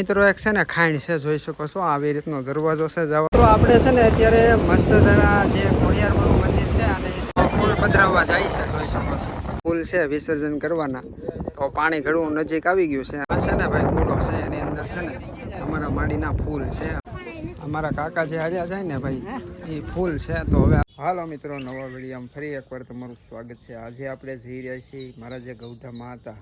મિત્રો એક છે ને ખાંડ છે જોઈ શકો છો. આવી રીતનો દરવાજો છે જવા તો આપણે છે ને અત્યારે મસ્ત ધરા જે ખોડિયારમાંનું મંદિર છે અને ફૂલ પધરાવવા જાય છે જોઈ શકો છો. ફૂલ છે વિસર્જન કરવાના. તો પાણી ઘડવું નજીક આવી ગયું છે. આ છે ને ભાઈ કુડો છે એની અંદર છે ને અમારા માડીના ફૂલ છે. અમારા કાકા જે હાર્યા જાય ને ભાઈ એ ફૂલ છે. તો હવે હાલો મિત્રો નવા વિડીયોમાં ફરી એકવાર તમારું સ્વાગત છે. આજે આપણે જઈ રહ્યા છીએ મારા જે ગૌધામાં હતા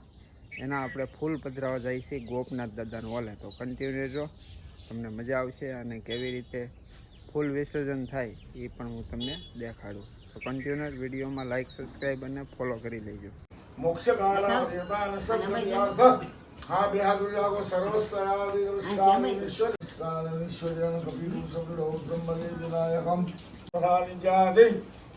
એના આપણે ફૂલ પધરાવા જઈએ છીએ ગોપનાથ દાદાનું ઓલે તો કન્ટિન્યુ રહેજો તમને મજા આવશે અને કેવી રીતે ફૂલ વિસર્જન થાય એ પણ હું તમને દેખાડું તો કન્ટિન્યુઅર વિડીયોમાં લાઈક સબસ્ક્રાઈબ અને ફોલો કરી લેજો મોક્ષ હા બે હાથ ઉજાગો સર્વસ્યાદિ નમસ્કાર વિશ્વ નમસ્કાર વિશ્વજન કપિલું સગડો બ્રહ્મદે વિનાયકમ પ્રધાનિજાદિ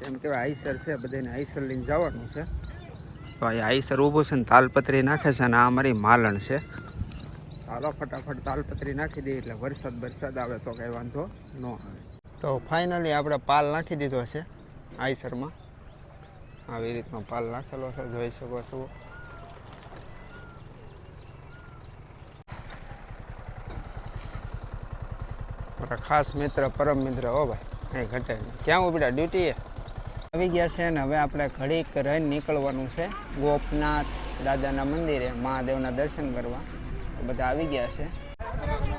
જેમ કહેવાય આઈસર છે, બધાને આઈસર લઈને જવાનું છે. તો એ આઈસર ઊભું છે ને તાલપત્રી નાખે છે અને આ અમારી માલણ છે. ચાલો ફટાફટ તાલપત્રી નાખી દઈએ એટલે વરસાદ વરસાદ આવે તો કંઈ વાંધો ન આવે. તો ફાઇનલી આપણે પાલ નાખી દીધો છે આઈસરમાં. આવી રીતનો પાલ નાખેલો છે, જોઈ શકો છો. ખાસ મિત્ર, પરમ મિત્ર હો ભાઈ કંઈ ઘટે ક્યાં ઊભી ડ્યુટીએ? આવી ગયા છે ને હવે આપણે ઘડીક રહીને નીકળવાનું છે ગોપનાથ દાદાના મંદિરે, મહાદેવના દર્શન કરવા. બધા આવી ગયા છે.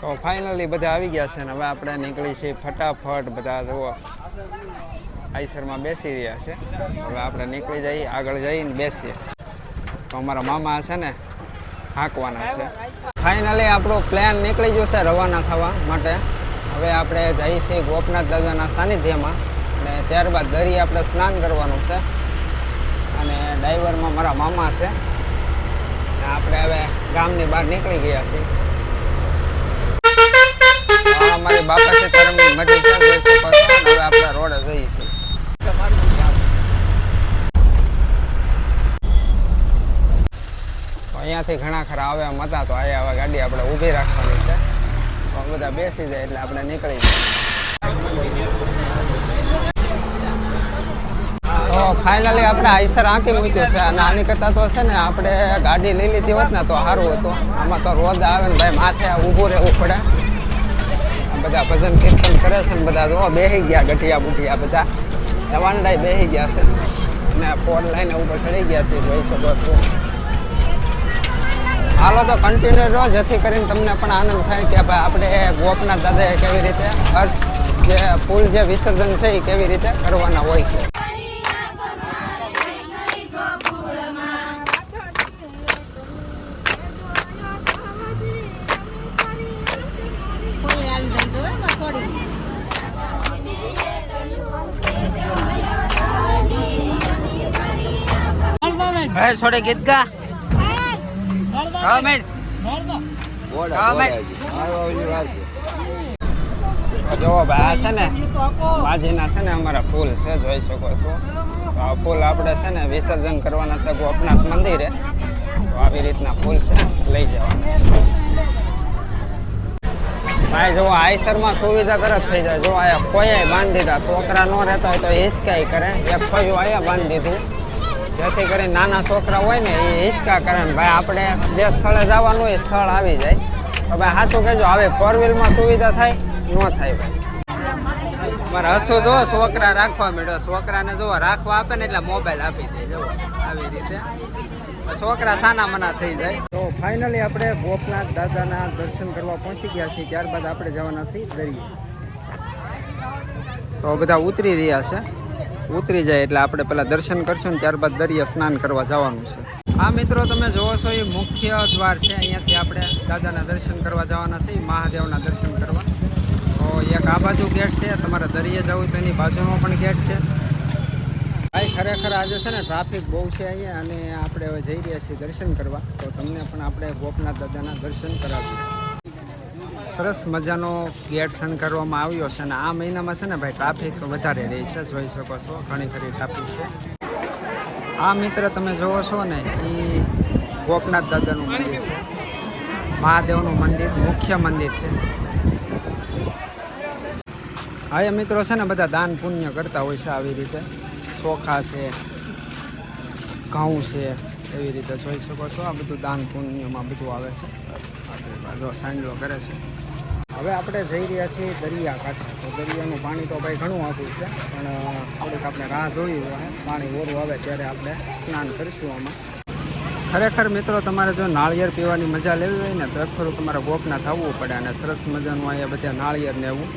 તો ફાઇનલી બધા આવી ગયા છે ને હવે આપણે નીકળી છીએ ફટાફટ બધા જુઓ. આઈસરમાં બેસી રહ્યા છે. હવે આપણે નીકળી જઈએ આગળ જઈને બેસીએ. તો અમારા મામા છે ને, હાંકવાના છે. ફાઇનલી આપણો પ્લાન નીકળી ગયો છે રવાના થવા માટે. હવે આપણે જઈએ છીએ ગોપનાથ દાદાના સાનિધ્યમાં. અને ત્યારબાદ દરિયે આપણે સ્નાન કરવાનું છે. અને ડ્રાઈવરમાં મારા મામા છે. આપણે હવે ગામની બહાર નીકળી ગયા છીએ. બાપા છે હવે આપણે રોડે જઈએ છીએ. અહીંયાથી ઘણા ખરા આવે એમ હતા, તો અહીંયા હવે ગાડી આપણે ઊભી રાખવાની છે. બધા બેસી જાય એટલે આપણે નીકળી જઈએ તો ફાઇનલી આપણે આઈસર આંકી મૂક્યું છે અને આની કરતાં તો છે ને આપણે ગાડી લઈ લીધી હોત ને તો સારું હતું. આમાં તો રોજ આવે ને ભાઈ માથે ઊભું રહેવું પડે. બધા ભજન કીર્તન કરે છે ને બધા જો બેસી ગયા ગઠિયા બુઠિયા બધા. જવાનડાઈ બેસી ગયા છે. અને ફોન લાઈન ઉપર ચડી ગયા છે, જોઈ શકો છો. હાલો તો કન્ટિન્યુ રહો, જેથી કરીને તમને પણ આનંદ થાય કે ભાઈ આપણે ગોપના દાદાએ કેવી રીતે હર્ષ જે ફૂલ જે વિસર્જન છે એ કેવી રીતે કરવાના હોય છે. હે, છોડે ગીત ગા. હા મેડ છે ને, બાજીના છે ને અમારા ફૂલ છે, જોઈ શકો છો. આ ફૂલ આપણે છે ને વિસર્જન કરવાના છે ગોપનાથ મંદિરે. તો આવી રીતના ફૂલ છે લઈ જવાના ભાઈ, જો આઈસરમાં સુવિધા તરત થઈ જાય. જો આયા કોઈ બાંધી દીધા. છોકરા ન રહેતા હોય તો હિસકાઈ કરે. એક ફયું આયા બાંધી દીધું. જેથી કરીને નાના છોકરા હોય ને એ હિસકા કરે ને ભાઈ આપણે જે સ્થળે જવાનું હોય એ સ્થળ આવી જાય. તો ભાઈ હાસું કહેજો હવે ફોર વ્હીલમાં સુવિધા થાય ન થાય ભાઈ. મારે હસો જો છોકરા રાખવા મળ્યો. છોકરાને જો રાખવા આપે ને એટલે મોબાઈલ આપી દે જો. આવી રીતે. છોકરા સાના મના થઈ જાય. તો ફાઇનલી આપણે ગોપનાથ દાદાના દર્શન કરવા પહોંચી ગયા છીએ. ત્યારબાદ આપણે જવાના છીએ દરિયે. તો બધા ઉતરી રહ્યા છે. ઉતરી જાય એટલે આપણે પહેલાં દર્શન કરશું ને ત્યારબાદ દરિયા સ્નાન કરવા જવાનું છે. આ મિત્રો, તમે જોવો છો એ મુખ્ય દ્વાર છે. અહીંયાથી આપણે દાદાના દર્શન કરવા જવાના છે મહાદેવના દર્શન કરવા. તો એક આ બાજુ ગેટ છે, તમારે દરિયે જવું તો એની બાજુનો પણ ગેટ છે. ભાઈ, ખરેખર આજે છે ને ટ્રાફિક બહુ છે અહીંયા અને આપણે હવે જઈ રહ્યા છીએ દર્શન કરવા. તો તમને પણ આપણે ગોપનાથ દાદાના દર્શન કરાવીએ. સરસ મજાનો ગેટ કરવામાં આવ્યો છે અને આ મહિનામાં છે ને ભાઈ ટ્રાફિક વધારે રહે છે, જોઈ શકો છો, ઘણી ખરી ટ્રાફિક છે. આ મિત્ર તમે જોવો છો ને એ ગોપનાથ દાદાનું મંદિર છે. મહાદેવનું મંદિર, મુખ્ય મંદિર છે. હા, એ મિત્રો છે ને બધા દાન પુણ્ય કરતા હોય છે આવી રીતે. ચોખા છે, ઘઉં છે એવી રીતે જોઈ શકો છો. આ બધું દાન પુણ્યમાં બધું આવે છે. આપણી સાંજલો કરે છે. હવે આપણે જઈ રહ્યા છીએ દરિયા કાંઠે તો દરિયાનું પાણી તો ભાઈ ઘણું આવતું છે, પણ થોડીક આપણે રાહ જોઈ હોય. પાણી ઓરું આવે ત્યારે આપણે સ્નાન કરીશું આમાં. ખરેખર મિત્રો, તમારે જો નાળિયેર પીવાની મજા લેવી હોય ને, તો ખરું તમારે ગોપના થવું પડે અને સરસ મજાનું અહીંયા બધા નાળિયેર ને એવું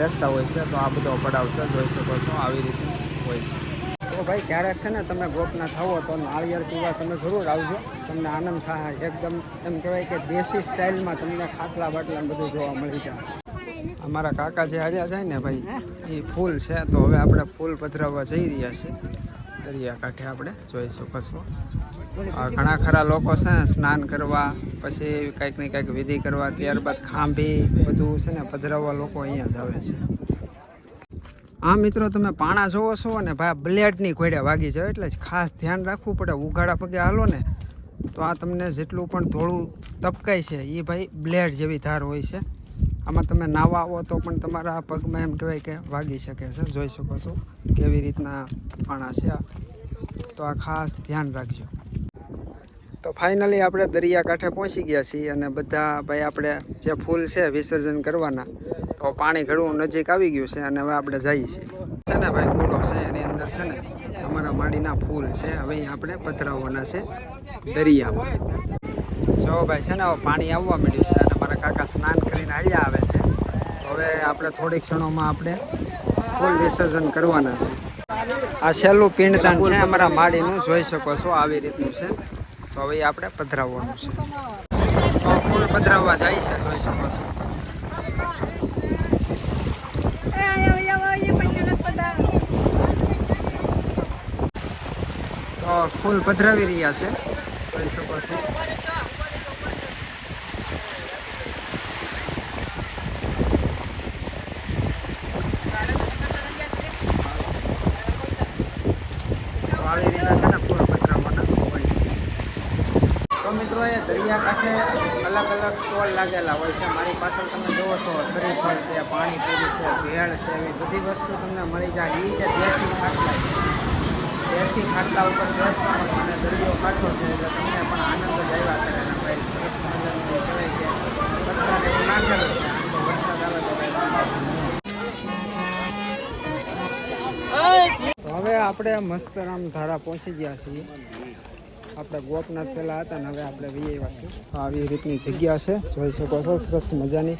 રસ્તા હોય છે, તો આ બધો પડાવ છે, જોઈ શકો છો, આવી રીતે હોય છે. તો ભાઈ ક્યારેક છે ને તમે ગોપના થવો તો નાળિયેર પીવા તમે જરૂર આવજો. તમને આનંદ થાય, એકદમ એમ કહેવાય કે દેશી સ્ટાઇલમાં તમને ખાટલા બાટલા બધું જોવા મળી જાય. અમારા કાકા જે હાજર જાય ને ભાઈ, એ ફૂલ છે, તો હવે આપણે ફૂલ પધરાવવા જઈ રહ્યા છીએ. દરિયા કાંઠે આપણે જોઈ શકો ઘણા ખરા લોકો છે ને સ્નાન કરવા, પછી કંઈક ને કંઈક વિધિ કરવા, ત્યારબાદ ખાંભી બધું છે ને પધરાવવા લોકો અહીંયા જ આવે છે. હા મિત્રો, તમે પાણા જોવો છો ને ભાઈ બ્લેડની ઘોડે વાગી જાય એટલે ખાસ ધ્યાન રાખવું પડે. ઉઘાડા પગે હાલો ને, તો આ તમને જેટલું પણ ધોળું તપકાય છે એ ભાઈ બ્લેડ જેવી ધાર હોય છે. આમાં તમે નાવા આવો તો પણ તમારા પગમાં એમ કહેવાય કે વાગી શકે છે. જોઈ શકો છો કેવી રીતના પાણા છે આ. તો આ ખાસ ધ્યાન રાખજો. તો ફાઇનલી આપણે દરિયા કાંઠે પહોંચી ગયા છીએ અને બધા ભાઈ આપણે જે ફૂલ છે વિસર્જન કરવાના તો પાણી ઘડવું નજીક આવી ગયું છે અને હવે આપણે જઈએ છીએ. છે ને ભાઈ કુડો છે એની અંદર છે ને, અમારા માડીના ફૂલ છે. હવે આપણે પથરાવવાના છે દરિયામાં. જો ભાઈ, છે ને, હવે પાણી આવવા મળ્યું છે અને મારા કાકા સ્નાન કરીને હાલ્યા આવે છે. હવે આપણે થોડીક ક્ષણોમાં આપણે ફૂલ વિસર્જન કરવાના છે. આ છેલ્લું પિંડદાન છે, અમારા માડીનું, જોઈ શકો છો, આવી રીતનું છે. તો હવે આપણે પધરાવવાનું છે. તો ફૂલ પધરાવવા જાય છે, જોઈ શકો છો તો ફૂલ પધરાવી રહ્યા છે. જોઈ શકો છો તો છે ને ફૂલ પધરાવવાના હોય છે. તો મિત્રો એ દરિયા કાંઠે અલગ અલગ સ્ટોલ લાગેલા હોય છે. મારી પાછળ તમે જોવો છો, શરીફળ છે, પાણીપુરી છે, ભેળ છે, એવી બધી વસ્તુ તમને મળી જાય. એ જે દેશી ખાટલા છે દેશી ખાટલા ઉપર બેસવાનો અને દરિયો કાઢો છે એટલે તમને પણ આનંદ જ આવ્યા કરે. અને ભાઈ સરસ મજાનું કહેવાય કે છે. આમ તો વરસાદ આવે તો હવે આપણે મસ્તરામ ધારા પહોંચી ગયા છીએ. આપણે ગોપનાથ પહેલાં હતા ને હવે આપણે વી આવ્યા છીએ. આવી રીતની જગ્યા છે. જોઈ શકો છો, સરસ મજાની.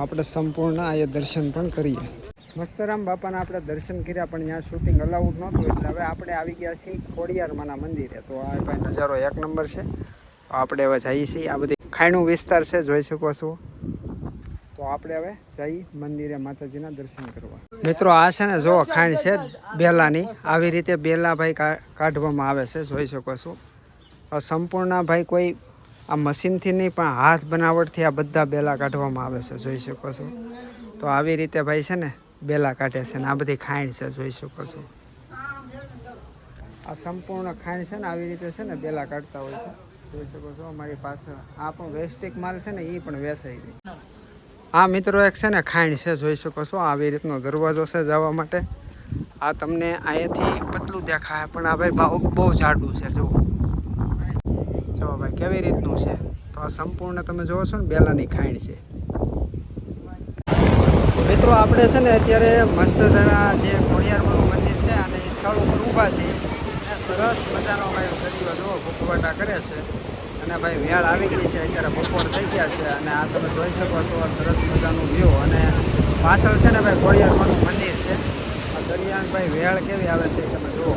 આપણે સંપૂર્ણ આ દર્શન પણ કરીએ. મસ્તરામ બાપાના આપણે દર્શન કર્યા, પણ ત્યાં શૂટિંગ અલાઉડ નહોતું એટલે હવે આપણે આવી ગયા છીએ ખોડિયારમાંના મંદિરે. તો આ ભાઈ નજારો એક નંબર છે. તો આપણે હવે જઈએ છીએ આ બધી ખાયણું વિસ્તાર છે, જોઈ શકો છો. તો આપણે હવે જઈ મંદિરે માતાજીના દર્શન કરવા. મિત્રો, આ છે ને જો ખાણ છે બેલાની. આવી રીતે બેલા ભાઈ કાઢવામાં આવે છે, જોઈ શકો છો. સંપૂર્ણ ભાઈ કોઈ આ મશીનથી નહીં, પણ હાથ બનાવટથી આ બધા બેલા કાઢવામાં આવે છે, જોઈ શકો છો. તો આવી રીતે ભાઈ છે ને બેલા કાઢે છે ને, આ બધી ખાંડ છે, જોઈ શકો છો. આ સંપૂર્ણ ખાંડ છે ને, આવી રીતે છે ને બેલા કાઢતા હોય છે. જોઈ શકો છો, અમારી પાસે આ પણ વેસ્ટિક માલ છે ને એ પણ વેચાઈ ગઈ. આ મિત્રો એક છે ને, ખાંડ છે, જોઈ શકો છો, આવી રીતનો દરવાજો છે જવા માટે. આ તમને અહીંયાથી પતલું દેખાય, પણ આ ભાઈ બહુ બહુ જાડું છે, જુઓ. જો ભાઈ, કેવી રીતનું છે? તો આ સંપૂર્ણ તમે જોવો છો ને, બેલાની ખાંડ છે. મિત્રો, આપણે છે ને અત્યારે મસ્તધરા જે ખોડિયારમાંનું મંદિર છે અને એ સ્થળ ઉપર ઊભા છે અને સરસ મજાનો ભાઈ દરિયો જુઓ, ભૂખવાટા કરે છે. અને ભાઈ વેળ આવી ગઈ છે, અત્યારે બપોર થઈ ગયા છે અને આ તમે જોઈ શકો છો, આ સરસ મજાનું વ્યૂ અને પાછળ છે ને ભાઈ ખોડિયારમાંનું મંદિર છે. આ દરિયાન ભાઈ વેળ કેવી આવે છે તમે જુઓ.